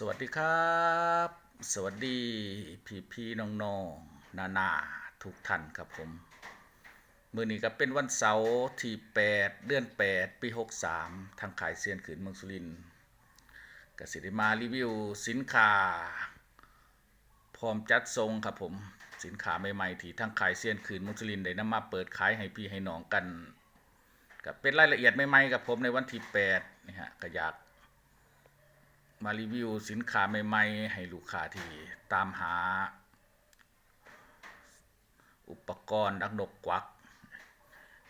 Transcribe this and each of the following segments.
สวัสดีครับ สวัสดีพี่พี่ๆน้องนานาทุกท่านครับผม มือนี้ก็เป็นวันเสาร์ที่ 8 เดือน 8 ปี 63 ทางขายเซียนขืนเมืองสุรินทร์กสิได้มารีวิวสินค้า พร้อมจัดทรงครับผม สินค้าใหม่ๆ ที่ทางขายเซียนขืนเมืองสุรินทร์ได้นำมาเปิดขายให้พี่ให้น้องกันก็เป็นรายละเอียดใหม่ๆกับผมในวันที่8นี่ฮะก็อยาก มารีวิวสินค้าใหม่ ๆ ให้ลูกค้าที่ตามหา อุปกรณ์ดักนกกวัก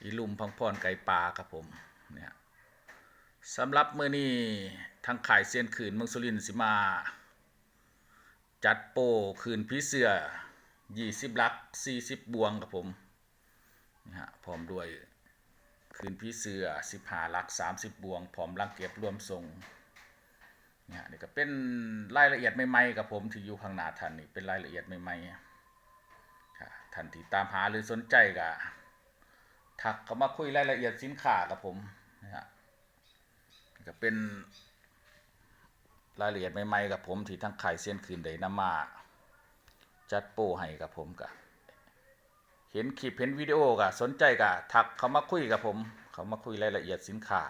อีลุมพังพรไก่ปลาครับผมเนี่ยสำหรับมื้อนี้ทางขายเซียนขืนเมืองสุรินทร์สิมา จัดโปคืนพีเสือ20ลัก40บบวงครับผมนี่ฮะพร้อมด้วยคืนพีเสือ15ลัก30บบวง พร้อมรังเก็บรวมส่ง เนี่ยนี่ก็เป็นรายละเอียดใหม่ๆกับผมที่อยู่ข้างหน้าท่านนี่เป็นรายละเอียดใหม่ๆค่ะท่านที่ตามหาหรือสนใจก็ทักเข้ามาคุยรายละเอียดสินค้ากับผมนะฮะนี่ก็เป็นรายละเอียดใหม่ๆกับผมที่ทั้งขายเส้นคืนได้นำมา จัดโปรให้กับผมก็เห็นคลิปเห็นวิดีโอก็สนใจก็ทักเข้ามาคุยกับผม เขามาคุยรายละเอียดสินค้า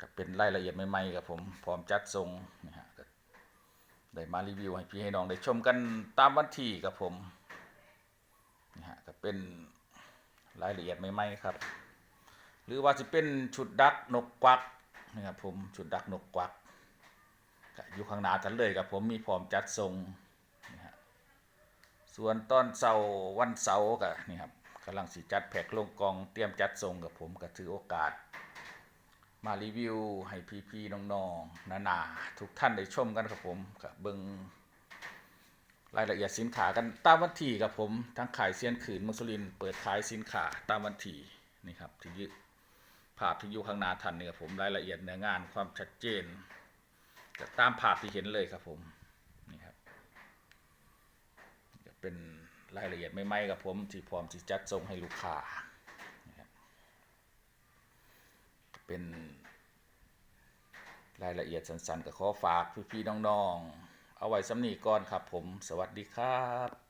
ก็เป็นรายละเอียดใหม่ๆกับผมพร้อมจัดทรงนะฮะได้มารีวิวให้พี่ให้น้องได้ชมกันตามวันที่กับผมนะฮะก็เป็นรายละเอียดใหม่ๆครับ หรือว่าจะเป็นชุดดักนกกวักนะครับผมชุดดักนกกวักก็อยู่ข้างหน้ากันเลยกับผมมีพร้อมจัดทรงนะฮะส่วนตอนเสาร์วันเสาร์ก็นี่ครับกำลังสิจัดแพ็คลงกองเตรียมจัดทรงกับผมก็ถือโอกาส มารีวิวให้พี่ๆน้องๆนานาๆทุกท่านได้ชมกันครับผมกับเบิงรายละเอียดสินค้ากันตามวันที่กับผมทั้งขายเซียนขืนมุสลิน เปิดขายสินค้าตามวันที่นี่ครับที่ยึดภาพที่อยู่ข้างหน้าทันเนี่ครับผมรายละเอียดเนื้องานความชัดเจนก็ตามภาพที่เห็นเลยครับผมนี่ครับก็เป็นรายละเอียดใหม่กับผมที่พร้อมที่จัดส่งให้ลูกค้า เป็นรายละเอียดสั้นๆก็ขอฝากพี่ๆน้องๆ เอาไว้สำนีก่อนครับผม สวัสดีครับ